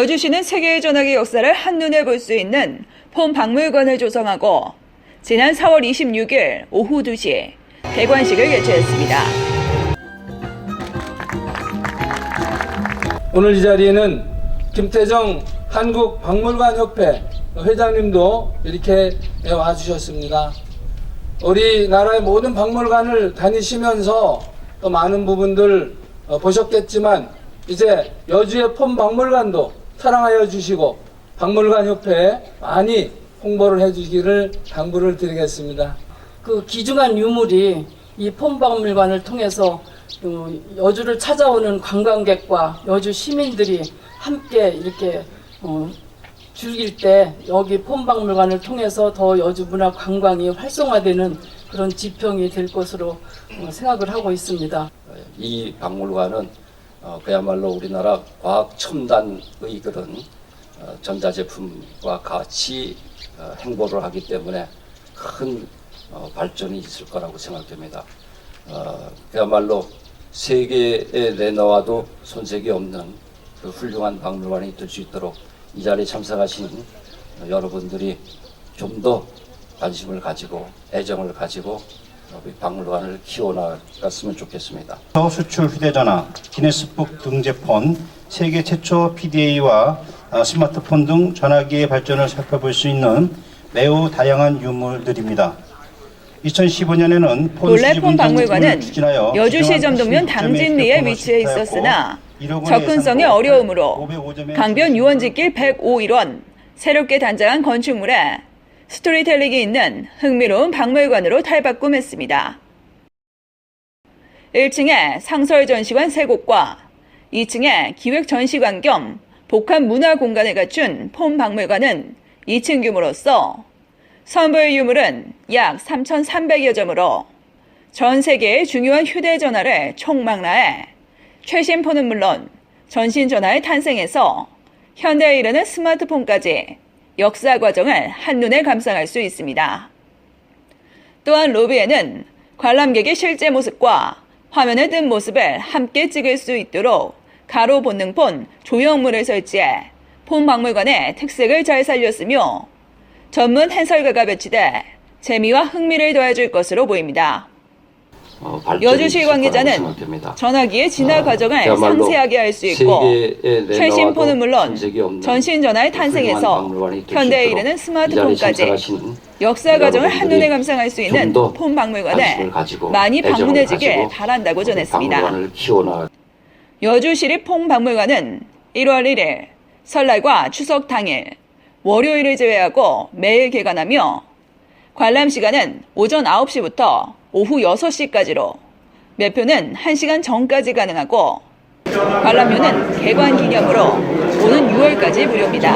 여주시는 세계의 전화기 역사를 한눈에 볼 수 있는 폼 박물관을 조성하고 지난 4월 26일 오후 2시 개관식을 개최했습니다. 오늘 이 자리에는 김태정 한국박물관협회 회장님도 이렇게 와주셨습니다. 우리나라의 모든 박물관을 다니시면서 또 많은 부분들 어, 보셨겠지만 이제 여주의 폼 박물관도 사랑하여 주시고 박물관 협회에 많이 홍보를 해주기를 당부를 드리겠습니다. 그 귀중한 유물이 이 폼박물관을 통해서 어, 여주를 찾아오는 관광객과 여주 시민들이 함께 이렇게 어, 즐길 때 여기 폼박물관을 통해서 더 여주 문화 관광이 활성화되는 그런 지평이 될 것으로 어, 생각을 하고 있습니다. 이 박물관은 어, 그야말로 우리나라 과학 첨단의 그런 어, 전자제품과 같이 어, 행보를 하기 때문에 큰 어, 발전이 있을 거라고 생각됩니다. 어, 그야말로 세계에 내놓아도 손색이 없는 그 훌륭한 박물관이 될 수 있도록 이 자리에 참석하신 여러분들이 좀 더 관심을 가지고 애정을 가지고 우리 박물관을 키워나갔으면 좋겠습니다. 수출 휴대전화, 기네스북 등제폰, 세계 최초 PDA와 아, 스마트폰 등 전화기의 발전을 살펴볼 수 있는 매우 다양한 유물들입니다. 2015년에는 본래 폼 박물관은 여주시 점동면 당진리에 위치해 있었으나 접근성의 어려움으로 강변 유원지길 105일원 새롭게 단장한 건축물에 스토리텔링이 있는 흥미로운 박물관으로 탈바꿈했습니다. 1층에 상설 전시관 3곳과 2층에 기획 전시관 겸 복합 문화 공간을 갖춘 폼 박물관은 2층 규모로서 선보일 유물은 약 3,300여 점으로 전 세계의 중요한 휴대전화를 총망라해 최신 폰은 물론 전신 전화의 탄생에서 현대에 이르는 스마트폰까지 역사 과정을 한눈에 감상할 수 있습니다. 또한 로비에는 관람객의 실제 모습과 화면에 뜬 모습을 함께 찍을 수 있도록 가로 본능폰 조형물을 설치해 폰 박물관의 특색을 잘 살렸으며 전문 해설가가 배치돼 재미와 흥미를 더해줄 것으로 보입니다. 어, 여주시 관계자는. 전화기의 진화 어, 과정을 상세하게 할수 있고 최신 폰은 물론 전신 전화의 훌륭한 탄생에서 현대에 이르는 스마트폰까지 역사 과정을 한눈에 감상할 수 있는 폰 박물관에 많이 방문해주길 바란다고 전했습니다. 여주시립 퐁박물관은 1월 1일 설날과 추석 당일 월요일을 제외하고 매일 개관하며 관람 시간은 오전 9시부터 오후 6시까지로 매표는 1시간 전까지 가능하고 관람료는 개관 기념으로 오는 6월까지 무료입니다.